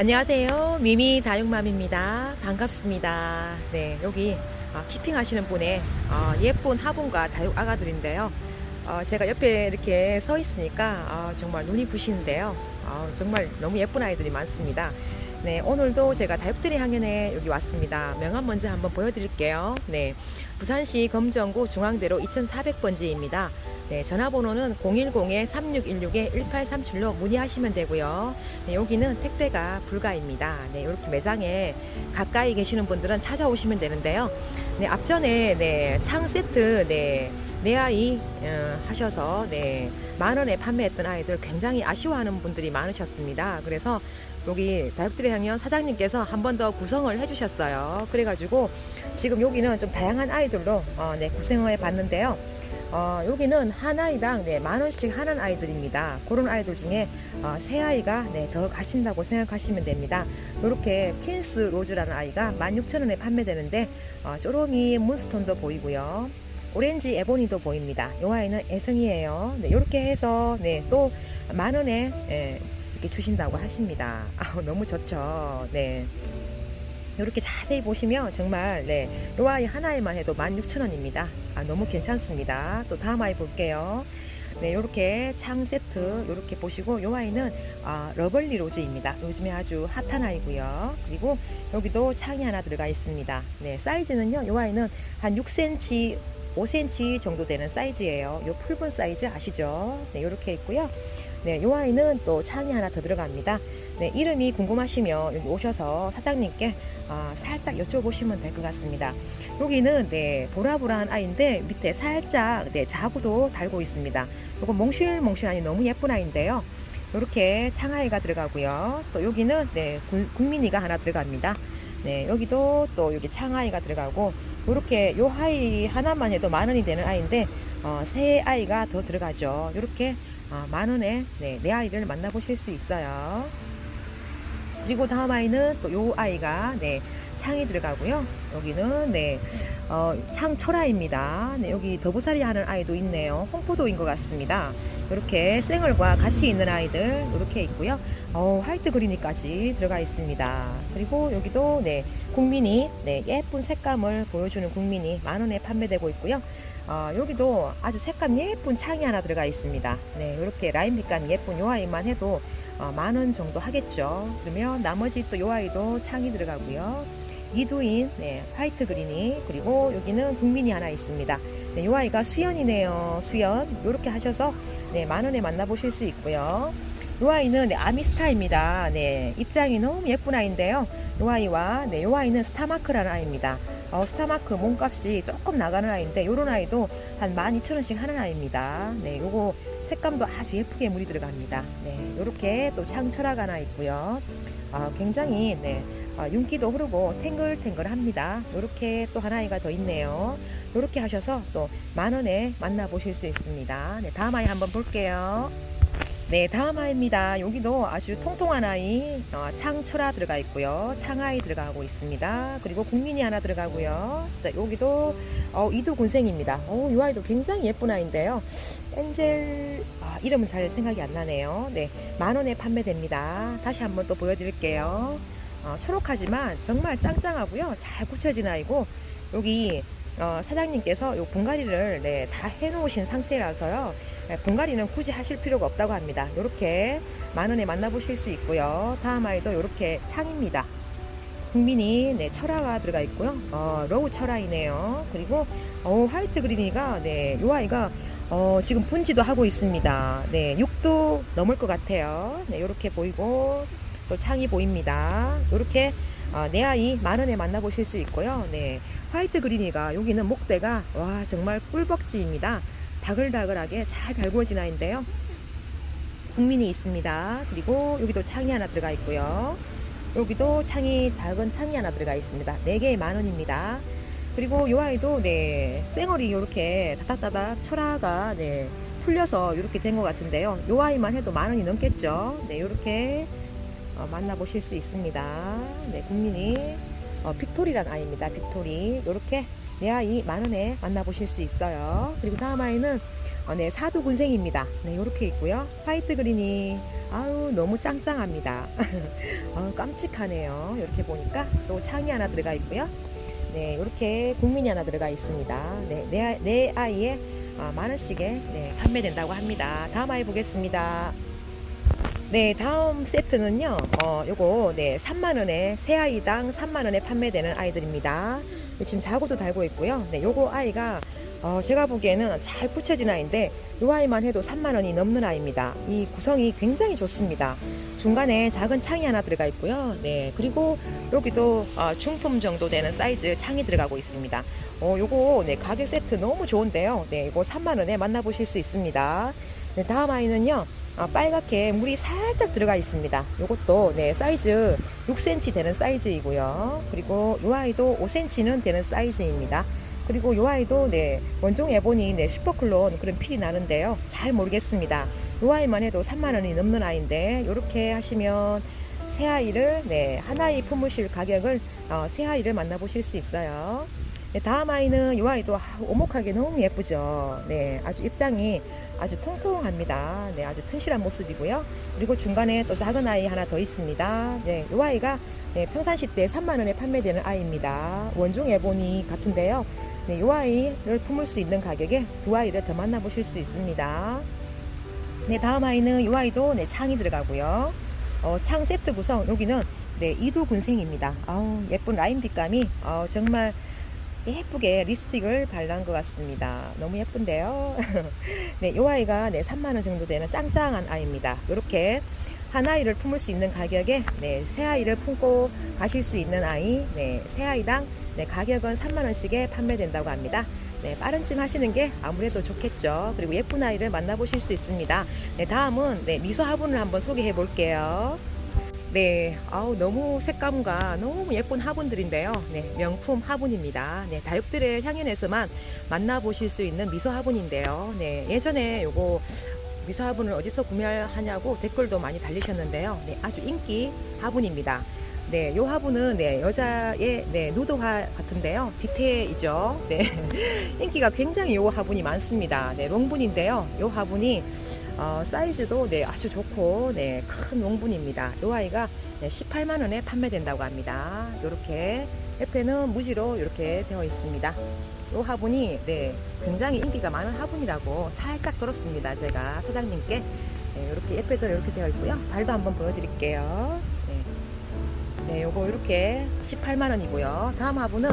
안녕하세요. 미미 다육맘입니다. 반갑습니다. 네, 여기 아, 키핑 하시는 분의 아, 예쁜 화분과 다육 아가들인데요. 어, 제가 옆에 이렇게 서 있으니까 아, 정말 눈이 부시는데요. 아, 정말 너무 예쁜 아이들이 많습니다. 네, 오늘도 제가 다육들의 향연에 여기 왔습니다. 명함 먼저 한번 보여드릴게요. 네, 부산시 검정구 중앙대로 2400번지입니다. 네, 전화번호는 010-3616-1837로 문의하시면 되고요. 네, 여기는 택배가 불가입니다. 네, 이렇게 매장에 가까이 계시는 분들은 찾아오시면 되는데요. 네, 앞전에 네, 창 세트 네, 내 아이 어, 하셔서 네, 만 원에 판매했던 아이들 굉장히 아쉬워하는 분들이 많으셨습니다. 그래서 여기 다육들의 향연 사장님께서 한 번 더 구성을 해주셨어요. 그래가지고 지금 여기는 좀 다양한 아이들로 어, 네, 구성을 봤는데요. 어, 여기는 한 아이당 네, 만 원씩 하는 아이들입니다. 그런 아이들 중에 어, 세 아이가 네, 더 가신다고 생각하시면 됩니다. 이렇게 퀸스 로즈라는 아이가 16,000원에 판매되는데 어, 쪼로미 문스톤도 보이고요. 오렌지 에보니도 보입니다. 이 아이는 애성이에요. 네, 이렇게 해서 네, 또 만 원에 예, 이렇게 주신다고 하십니다. 아, 너무 좋죠. 네. 이렇게 자세히 보시면 정말 네, 이 아이 하나에만 해도 16,000원입니다. 아, 너무 괜찮습니다. 또 다음 아이 볼게요. 네, 이렇게 창 세트 이렇게 보시고 이 아이는 아, 러블리 로즈입니다. 요즘에 아주 핫한 아이고요. 그리고 여기도 창이 하나 들어가 있습니다. 네, 사이즈는요. 이 아이는 한 6cm, 5cm 정도 되는 사이즈예요. 요 풀분 사이즈 아시죠? 네, 이렇게 있고요. 네, 이 아이는 또 창이 하나 더 들어갑니다. 네, 이름이 궁금하시면 여기 오셔서 사장님께 아, 살짝 여쭤보시면 될 것 같습니다. 여기는 네, 보라보라한 아이인데 밑에 살짝 네, 자구도 달고 있습니다. 이거 몽실몽실하니 너무 예쁜 아이인데요. 이렇게 창아이가 들어가고요. 또 여기는 네, 구- 국민이가 하나 들어갑니다. 네, 여기도 또 여기 창아이가 들어가고 이렇게 요 아이 하나만 해도 만 원이 되는 아이인데 어, 세 아이가 더 들어가죠. 이렇게 어, 만 원에 네, 내 아이를 만나보실 수 있어요. 그리고 다음 아이는 또 요 아이가 네, 창이 들어가고요. 여기는 네, 어, 창 철아입니다. 네, 여기 더부살이 하는 아이도 있네요. 홍포도인 것 같습니다. 이렇게 생얼과 같이 있는 아이들 이렇게 있고요. 어, 화이트 그린이까지 들어가 있습니다. 그리고 여기도 네, 국민이 네, 예쁜 색감을 보여주는 국민이 만 원에 판매되고 있고요. 어, 여기도 아주 색감 예쁜 창이 하나 들어가 있습니다. 네, 이렇게 라인 빛감 예쁜 요 아이만 해도 어, 만원 정도 하겠죠. 그러면 나머지 또 요 아이도 창이 들어가고요. 이두인, 네, 화이트 그린이, 그리고 여기는 국민이 하나 있습니다. 네, 요 아이가 수연이네요. 수연. 요렇게 하셔서, 네, 만 원에 만나보실 수 있고요. 요 아이는, 네, 아미스타입니다. 네, 입장이 너무 예쁜 아이인데요. 요 아이와, 네, 요 아이는 스타마크라는 아이입니다. 어, 스타마크 몸값이 조금 나가는 아이인데, 요런 아이도 한 12,000원씩 하는 아이입니다. 네, 요거 색감도 아주 예쁘게 물이 들어갑니다. 네, 요렇게 또 창철학 하나 있고요. 아, 굉장히, 네, 아, 윤기도 흐르고 탱글탱글합니다. 이렇게 또 하나이가 더 있네요. 이렇게 하셔서 또 만 원에 만나보실 수 있습니다. 네, 다음 아이 한번 볼게요. 네, 다음 아이입니다. 여기도 아주 통통한 아이, 어, 창철아 들어가 있고요. 창아이 들어가고 있습니다. 그리고 국민이 하나 들어가고요. 네, 여기도 어, 이두군생입니다. 어, 이 아이도 굉장히 예쁜 아이인데요. 엔젤, 아, 이름은 잘 생각이 안 나네요. 네, 만 원에 판매됩니다. 다시 한번 또 보여드릴게요. 어, 초록하지만 정말 짱짱하고요. 잘 굳혀진 아이고 여기 어, 사장님께서 요 분갈이를 네, 다 해놓으신 상태라서요. 네, 분갈이는 굳이 하실 필요가 없다고 합니다. 이렇게 만 원에 만나보실 수 있고요. 다음 아이도 이렇게 창입니다. 국민이 네, 철화가 들어가 있고요. 어, 로우 철화이네요. 그리고 어, 화이트 그린이가 네, 요 아이가 어, 지금 분지도 하고 있습니다. 네, 6도 넘을 것 같아요. 네, 이렇게 보이고 또 창이 보입니다. 이렇게 어, 내 아이 만 원에 만나보실 수 있고요. 네, 화이트 그린이가 여기는 목대가 와 정말 꿀벅지입니다. 다글다글하게 잘 달구어진 아이인데요. 국민이 있습니다. 그리고 여기도 창이 하나 들어가 있고요. 여기도 창이 작은 창이 하나 들어가 있습니다. 4개에 만 원입니다. 그리고 이 아이도 네 쌩얼이 이렇게 다닥다닥 철화가 네 풀려서 이렇게 된 것 같은데요. 이 아이만 해도 만 원이 넘겠죠. 네 이렇게 어, 만나보실 수 있습니다. 네 국민이 어, 빅토리란 아이입니다. 빅토리 이렇게 내 아이 만 원에 만나보실 수 있어요. 그리고 다음 아이는 어, 네, 사두군생입니다. 네, 이렇게 있고요. 화이트 그린이 아유 너무 짱짱합니다. 어, 깜찍하네요. 이렇게 보니까 또 창이 하나 들어가 있고요. 네, 이렇게 국민이 하나 들어가 있습니다. 네, 내, 아- 내 아이의 아, 만 원씩에 네, 판매된다고 합니다. 다음 아이 보겠습니다. 네, 다음 세트는요. 어, 요거 네, 3만 원에 새 아이당 3만 원에 판매되는 아이들입니다. 지금 자고도 달고 있고요. 네, 요거 아이가 어, 제가 보기에는 잘 붙여진 아이인데 요 아이만 해도 3만 원이 넘는 아이입니다. 이 구성이 굉장히 좋습니다. 중간에 작은 창이 하나 들어가 있고요. 네, 그리고 여기도 어, 중품 정도 되는 사이즈 창이 들어가고 있습니다. 어, 요거 네, 가격 세트 너무 좋은데요. 네, 이거 3만 원에 만나보실 수 있습니다. 네, 다음 아이는요. 아, 빨갛게 물이 살짝 들어가 있습니다. 요것도 네, 사이즈 6cm 되는 사이즈이고요. 그리고 요 아이도 5cm는 되는 사이즈입니다. 그리고 요 아이도 네, 원종 에보니 네, 슈퍼클론 그런 필이 나는데요. 잘 모르겠습니다. 요 아이만 해도 3만 원이 넘는 아이인데 요렇게 하시면 새 아이를 네, 한 아이 품으실 가격을 어, 새 아이를 만나보실 수 있어요. 네, 다음 아이는 이 아이도 아, 오목하게 너무 예쁘죠. 네, 아주 입장이 아주 통통합니다. 네, 아주 튼실한 모습이고요. 그리고 중간에 또 작은 아이 하나 더 있습니다. 네, 이 아이가 네, 평상시 때 3만 원에 판매되는 아이입니다. 원종 에보니 같은데요. 네, 이 아이를 품을 수 있는 가격에 두 아이를 더 만나보실 수 있습니다. 네, 다음 아이는 이 아이도 네, 창이 들어가고요. 어, 창 세트 구성 여기는 네, 이두 군생입니다. 아우, 예쁜 라인 빛감이 어, 정말 예쁘게 립스틱을 발란 것 같습니다. 너무 예쁜데요. 네, 이 아이가 네, 3만 원 정도 되는 짱짱한 아이입니다. 이렇게 한 아이를 품을 수 있는 가격에 네, 새 아이를 품고 가실 수 있는 아이, 네, 새 아이당 네, 가격은 3만 원씩에 판매된다고 합니다. 네, 빠른 찜 하시는 게 아무래도 좋겠죠. 그리고 예쁜 아이를 만나보실 수 있습니다. 네, 다음은 네, 미소 화분을 한번 소개해 볼게요. 네, 아우 너무 색감과 너무 예쁜 화분들인데요. 네, 명품 화분입니다. 네, 다육들의 향연에서만 만나보실 수 있는 미소 화분인데요. 네, 예전에 요거 미소 화분을 어디서 구매하냐고 댓글도 많이 달리셨는데요. 네, 아주 인기 화분입니다. 네, 요 화분은 네, 여자의 네, 누드화 같은데요. 디테이죠. 네. 인기가 굉장히 요 화분이 많습니다. 네, 롱분인데요. 요 화분이 어, 사이즈도 네, 아주 좋고 네, 큰 롱분입니다. 요 아이가 네, 18만 원에 판매된다고 합니다. 요렇게 옆에는 무지로 이렇게 되어 있습니다. 요 화분이 네, 굉장히 인기가 많은 화분이라고 살짝 들었습니다. 제가 사장님께 네, 이렇게 옆에도 이렇게 되어 있고요. 발도 한번 보여드릴게요. 네, 네, 요거 이렇게 18만 원이고요. 다음 화분은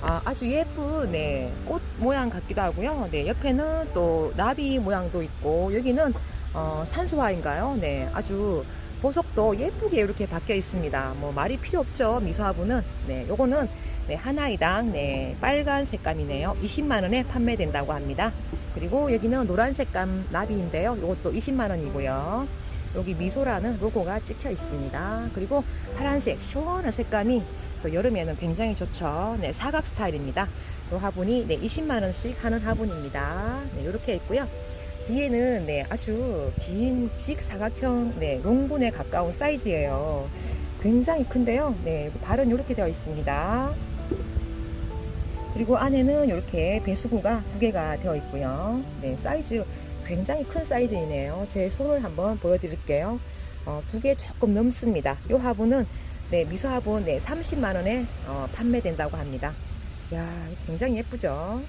아, 아주 예쁜 네, 꽃 모양 같기도 하고요. 네, 옆에는 또 나비 모양도 있고 여기는 어, 산수화인가요? 네, 아주 보석도 예쁘게 이렇게 박혀 있습니다. 뭐 말이 필요 없죠. 미소화분은 네, 요거는 네, 하나이당 네, 빨간 색감이네요. 20만 원에 판매된다고 합니다. 그리고 여기는 노란 색감 나비인데요. 요것도 20만 원이고요. 여기 미소라는 로고가 찍혀 있습니다. 그리고 파란색 시원한 색감이 또 여름에는 굉장히 좋죠. 네, 사각 스타일입니다. 이 화분이 네, 20만 원씩 하는 화분입니다. 네, 이렇게 있고요. 뒤에는 네, 아주 긴 직사각형 네, 롱분에 가까운 사이즈예요. 굉장히 큰데요. 네, 발은 이렇게 되어 있습니다. 그리고 안에는 이렇게 배수구가 두 개가 되어 있고요. 네, 사이즈 굉장히 큰 사이즈이네요. 제 손을 한번 보여드릴게요. 어, 두 개 조금 넘습니다. 이 화분은 네, 미소 화분 네, 30만 원에 어, 판매된다고 합니다. 야, 굉장히 예쁘죠?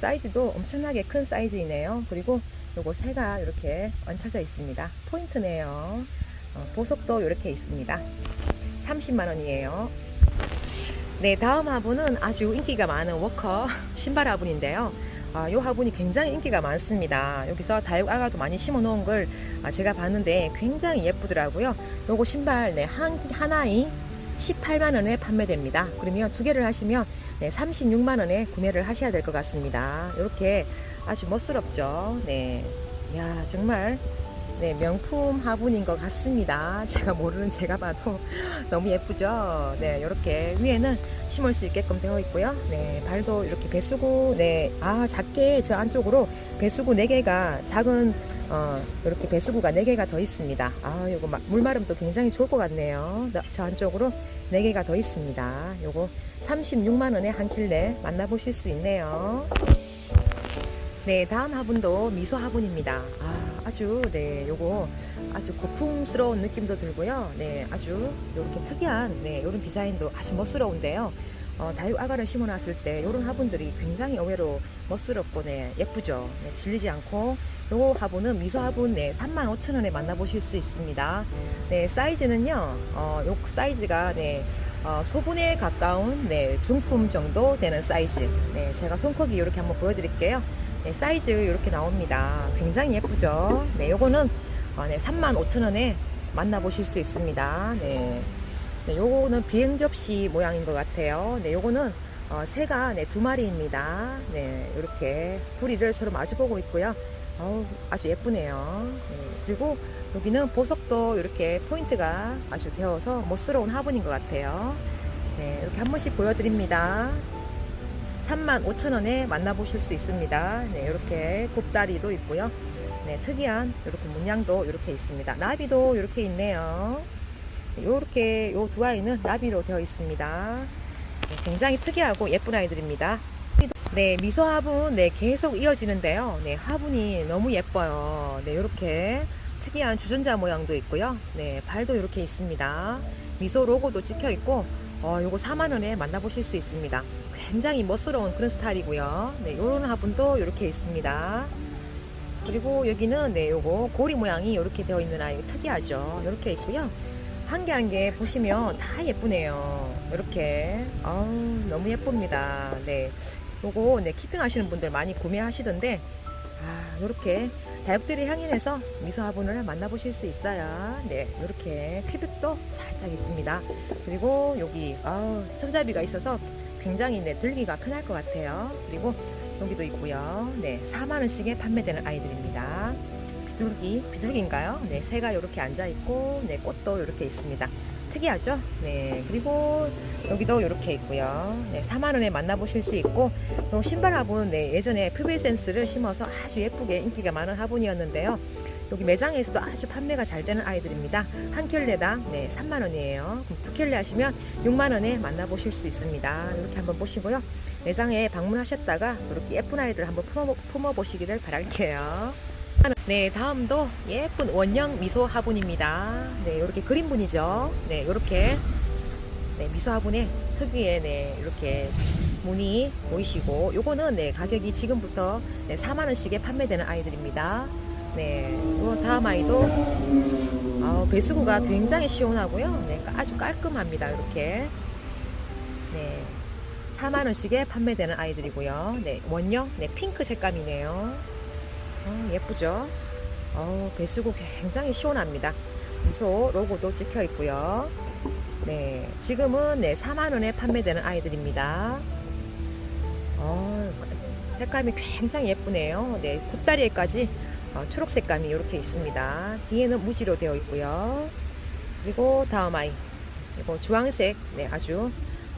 사이즈도 엄청나게 큰 사이즈이네요. 그리고 요거 새가 이렇게 얹혀져 있습니다. 포인트네요. 어, 보석도 이렇게 있습니다. 30만 원이에요. 네, 다음 화분은 아주 인기가 많은 워커 신발 화분인데요. 아, 이 화분이 굉장히 인기가 많습니다. 여기서 다육 아가도 많이 심어 놓은 걸 아, 제가 봤는데 굉장히 예쁘더라고요. 요거 신발 네, 한, 하나이 18만 원에 판매됩니다. 그러면 두 개를 하시면 네, 36만 원에 구매를 하셔야 될 것 같습니다. 이렇게 아주 멋스럽죠. 네. 야, 정말 네, 명품 화분인 것 같습니다. 제가 모르는 제가 봐도 너무 예쁘죠? 네, 이렇게 위에는 심을 수 있게끔 되어 있고요. 네, 발도 이렇게 배수구, 네, 아, 작게 저 안쪽으로 배수구 4개가 작은, 어, 이렇게 배수구가 4개가 더 있습니다. 아, 요거 마- 물마름도 굉장히 좋을 것 같네요. 나- 저 안쪽으로 4개가 더 있습니다. 요거 36만원에 한 킬레 만나보실 수 있네요. 네, 다음 화분도 미소 화분입니다. 아, 아주, 네, 요거 아주 고풍스러운 느낌도 들고요. 네, 아주 이렇게 특이한, 네, 이런 디자인도 아주 멋스러운데요. 어, 다육 아가를 심어놨을 때 이런 화분들이 굉장히 의외로 멋스럽고 네, 예쁘죠. 네, 질리지 않고 요거 화분은 미소 화분 네, 35,000원에 만나보실 수 있습니다. 네, 사이즈는요, 어, 요 사이즈가 네, 어, 소분에 가까운 네, 중품 정도 되는 사이즈. 네, 제가 손크기 이렇게 한번 보여드릴게요. 네, 사이즈 이렇게 나옵니다. 굉장히 예쁘죠. 네, 요거는 어, 네, 35,000원에 만나보실 수 있습니다. 네. 네, 요거는 비행 접시 모양인 것 같아요. 네, 요거는 어, 새가 네, 두 마리입니다. 네, 이렇게 부리를 서로 마주보고 있고요. 어우, 아주 예쁘네요. 네, 그리고 여기는 보석도 이렇게 포인트가 아주 되어서 멋스러운 화분인 것 같아요. 네, 이렇게 한 번씩 보여드립니다. 35,000원에 만나보실 수 있습니다. 네, 이렇게 곱다리도 있고요. 네, 특이한 이렇게 문양도 이렇게 있습니다. 나비도 이렇게 있네요. 이렇게 요 두 아이는 나비로 되어 있습니다. 네, 굉장히 특이하고 예쁜 아이들입니다. 네, 미소 화분 네, 계속 이어지는데요. 네, 화분이 너무 예뻐요. 네, 이렇게 특이한 주전자 모양도 있고요. 네, 발도 이렇게 있습니다. 미소 로고도 찍혀 있고 어, 요거 4만 원에 만나보실 수 있습니다. 굉장히 멋스러운 그런 스타일이고요. 네, 요런 화분도 이렇게 있습니다. 그리고 여기는 네, 요거 고리 모양이 이렇게 되어 있는 아이 특이하죠. 이렇게 있고요. 한 개 한개 보시면 다 예쁘네요. 이렇게 아우, 너무 예쁩니다. 네, 요거 네, 키핑 하시는 분들 많이 구매하시던데 아, 이렇게 다육들이 향연해서 미소 화분을 만나보실 수 있어요. 네, 이렇게 퀴빅도 살짝 있습니다. 그리고 여기 아우, 손잡이가 있어서 굉장히 네, 들기가 편할 것 같아요. 그리고 여기도 있고요. 네, 4만 원씩에 판매되는 아이들입니다. 비둘기, 비둘기인가요? 네, 새가 이렇게 앉아 있고, 네, 꽃도 이렇게 있습니다. 특이하죠? 네, 그리고 여기도 이렇게 있고요. 네, 4만 원에 만나보실 수 있고, 요 신발 화분, 네, 예전에 퓨베센스를 심어서 아주 예쁘게 인기가 많은 화분이었는데요. 여기 매장에서도 아주 판매가 잘 되는 아이들입니다. 한 켤레당 네, 3만 원이에요. 두 켤레 하시면 6만 원에 만나보실 수 있습니다. 이렇게 한번 보시고요. 매장에 방문하셨다가 이렇게 예쁜 아이들 한번 품어, 품어보시기를 바랄게요. 네, 다음도 예쁜 원형 미소 화분입니다. 네, 이렇게 그림분이죠. 네, 이렇게 네, 미소 화분에 특유의 네, 이렇게 무늬 보이시고 요거는 네, 가격이 지금부터 네, 4만 원씩에 판매되는 아이들입니다. 네, 요 다음 아이도 아, 배수구가 굉장히 시원하고요. 네, 아주 깔끔합니다. 이렇게 네, 4만 원씩에 판매되는 아이들이고요. 네, 원형 네, 핑크 색감이네요. 어, 예쁘죠? 어, 배수구 굉장히 시원합니다. 미소 로고도 찍혀 있고요. 네, 지금은 네, 4만 원에 판매되는 아이들입니다. 어, 색감이 굉장히 예쁘네요. 네, 굽다리에까지 어, 초록 색감이 이렇게 있습니다. 뒤에는 무지로 되어 있고요. 그리고 다음 아이, 이거 주황색, 네, 아주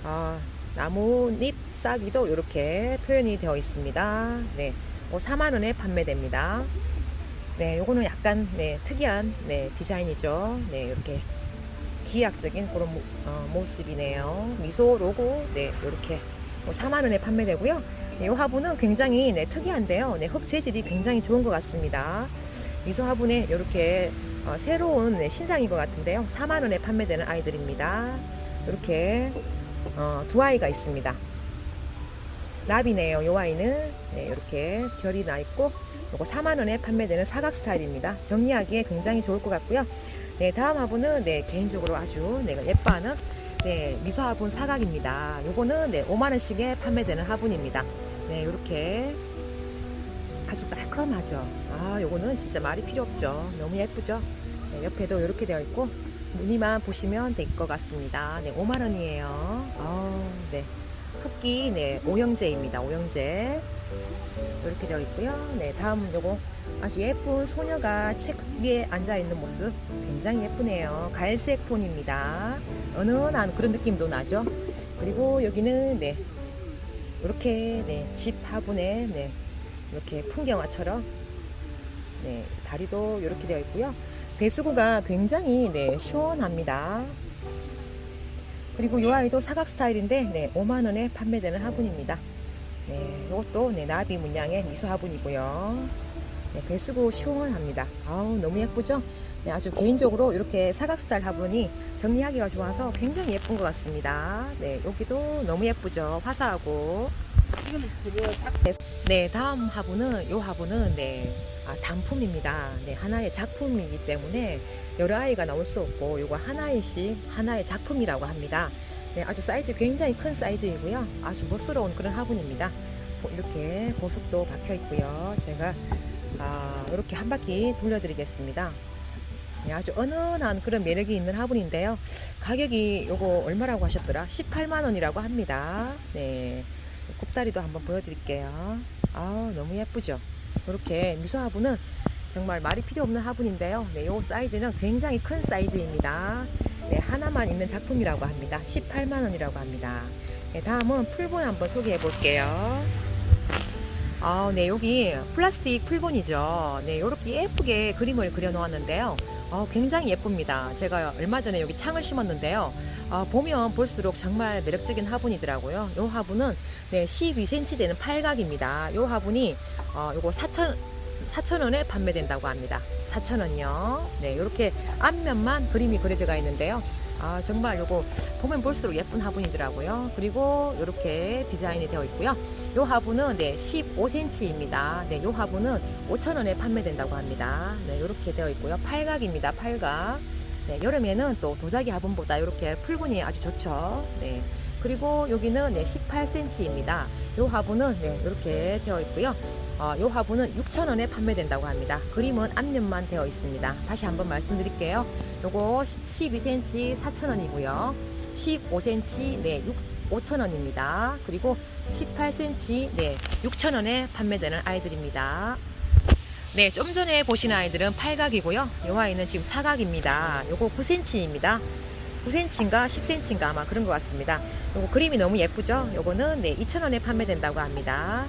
어, 나뭇잎 싹이도 이렇게 표현이 되어 있습니다. 네, 뭐 4만 원에 판매됩니다. 네, 요거는 약간 네, 특이한 네, 디자인이죠. 네, 이렇게 기하학적인 그런 모, 어, 모습이네요. 미소 로고, 네, 이렇게 뭐 4만 원에 판매되고요. 네, 이 화분은 굉장히 네, 특이한데요. 네, 흙 재질이 굉장히 좋은 것 같습니다. 미소 화분에 이렇게 어, 새로운 네, 신상인 것 같은데요. 4만 원에 판매되는 아이들입니다. 이렇게 어, 두 아이가 있습니다. 나비네요. 요 아이는 네, 이렇게 별이 나 있고 요거 4만 원에 판매되는 사각 스타일입니다. 정리하기에 굉장히 좋을 것 같고요. 네, 다음 화분은 네, 개인적으로 아주 내가 예뻐하는 네, 미소 화분 사각입니다. 요거는 네, 5만 원씩에 판매되는 화분입니다. 네, 이렇게 아주 깔끔하죠. 아, 요거는 진짜 말이 필요 없죠. 너무 예쁘죠. 네, 옆에도 이렇게 되어 있고 무늬만 보시면 될 것 같습니다. 네, 5만 원이에요. 아, 네. 토끼 네, 오형제입니다. 오형제. 이렇게 되어 있고요. 네, 다음 요거 아주 예쁜 소녀가 책 위에 앉아 있는 모습 굉장히 예쁘네요. 갈색 톤입니다. 은은한 그런 느낌도 나죠. 그리고 여기는 네 이렇게 네, 집 화분에 네, 이렇게 풍경화처럼 네, 다리도 이렇게 되어 있고요. 배수구가 굉장히 네, 시원합니다. 그리고 이 아이도 사각 스타일인데 네, 5만 원에 판매되는 화분입니다. 네, 이것도 네, 나비 문양의 미소 화분이고요. 네, 배수구 시원합니다. 아우 너무 예쁘죠? 네, 아주 개인적으로 이렇게 사각 스타일 화분이 정리하기가 좋아서 굉장히 예쁜 것 같습니다. 네, 여기도 너무 예쁘죠? 화사하고. 네, 다음 화분은 이 화분은 네, 아, 단품입니다. 네, 하나의 작품이기 때문에 여러 아이가 나올 수 없고 이거 하나의씩 하나의 작품이라고 합니다. 네, 아주 사이즈 굉장히 큰 사이즈이고요. 아주 멋스러운 그런 화분입니다. 보- 이렇게 보석도 박혀 있고요. 제가 아, 이렇게 한 바퀴 돌려드리겠습니다. 네, 아주 은은한 그런 매력이 있는 화분인데요. 가격이 요거 얼마라고 하셨더라? 18만 원이라고 합니다. 네. 곱다리도 한번 보여드릴게요. 아 너무 예쁘죠? 이렇게 미소 화분은 정말 말이 필요 없는 화분인데요. 네, 요 사이즈는 굉장히 큰 사이즈입니다. 네, 하나만 있는 작품이라고 합니다. 18만 원이라고 합니다. 네, 다음은 풀본 한번 소개해 볼게요. 아, 네, 여기 플라스틱 풀본이죠. 네, 이렇게 예쁘게 그림을 그려 놓았는데요. 어, 굉장히 예쁩니다. 제가 얼마 전에 여기 창을 심었는데요. 아, 보면 볼수록 정말 매력적인 화분이더라고요. 이 화분은 네, 12cm 되는 팔각입니다. 이 화분이 어, 요거 4천 4천 원에 판매된다고 합니다. 4천 원이요. 네, 이렇게 앞면만 그림이 그려져가 있는데요. 아, 정말 요거 보면 볼수록 예쁜 화분이더라고요. 그리고 이렇게 디자인이 되어 있고요. 이 화분은 네, 15cm입니다. 네, 이 화분은 5천 원에 판매된다고 합니다. 네, 이렇게 되어 있고요. 팔각입니다. 팔각. 네, 여름에는 또 도자기 화분보다 이렇게 풀분이 아주 좋죠. 네. 그리고 여기는 네, 18cm입니다. 이 화분은 네, 이렇게 되어 있고요. 어, 이 화분은 6,000원에 판매된다고 합니다. 그림은 앞면만 되어 있습니다. 다시 한번 말씀드릴게요. 요거 12cm 4,000원이고요. 15cm 네, 5,000원입니다. 그리고 18cm 네, 6,000원에 판매되는 아이들입니다. 네, 좀 전에 보신 아이들은 팔각이고요. 이 아이는 지금 사각입니다. 요거 9cm입니다. 9cm인가 10cm인가 아마 그런 것 같습니다. 요거 그림이 너무 예쁘죠? 요거는 네, 2,000원에 판매된다고 합니다.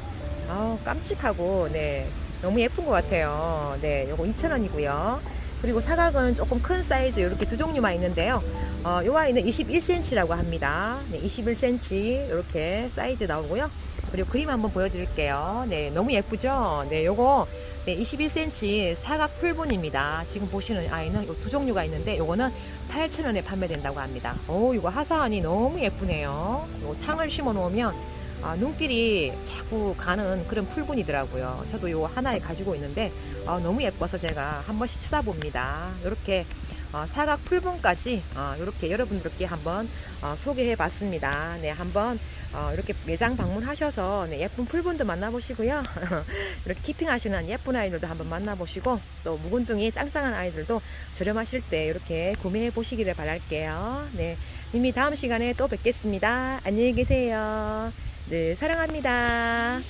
아우, 깜찍하고 네, 너무 예쁜 것 같아요. 네, 요거 2,000원이고요. 그리고 사각은 조금 큰 사이즈 이렇게 두 종류만 있는데요. 어, 요 아이는 21cm라고 합니다. 네, 21cm 이렇게 사이즈 나오고요. 그리고 그림 한번 보여드릴게요. 네, 너무 예쁘죠? 네, 요거 네, 21cm 사각 풀본입니다. 지금 보시는 아이는 요 두 종류가 있는데 요거는 8,000원에 판매된다고 합니다. 오, 이거 화사하니 너무 예쁘네요. 요 창을 심어 놓으면 아, 눈길이 자꾸 가는 그런 풀분이더라고요. 저도 요 하나에 가지고 있는데 아, 너무 예뻐서 제가 한 번씩 쳐다봅니다. 이렇게 어, 사각 풀분까지 어, 이렇게 여러분들께 한번 어, 소개해 봤습니다. 네, 한번 어, 이렇게 매장 방문하셔서 네, 예쁜 풀분도 만나보시고요. 이렇게 키핑하시는 예쁜 아이들도 한번 만나보시고 또 묵은둥이 짱짱한 아이들도 저렴하실 때 이렇게 구매해 보시기를 바랄게요. 네, 이미 다음 시간에 또 뵙겠습니다. 안녕히 계세요. 늘 사랑합니다.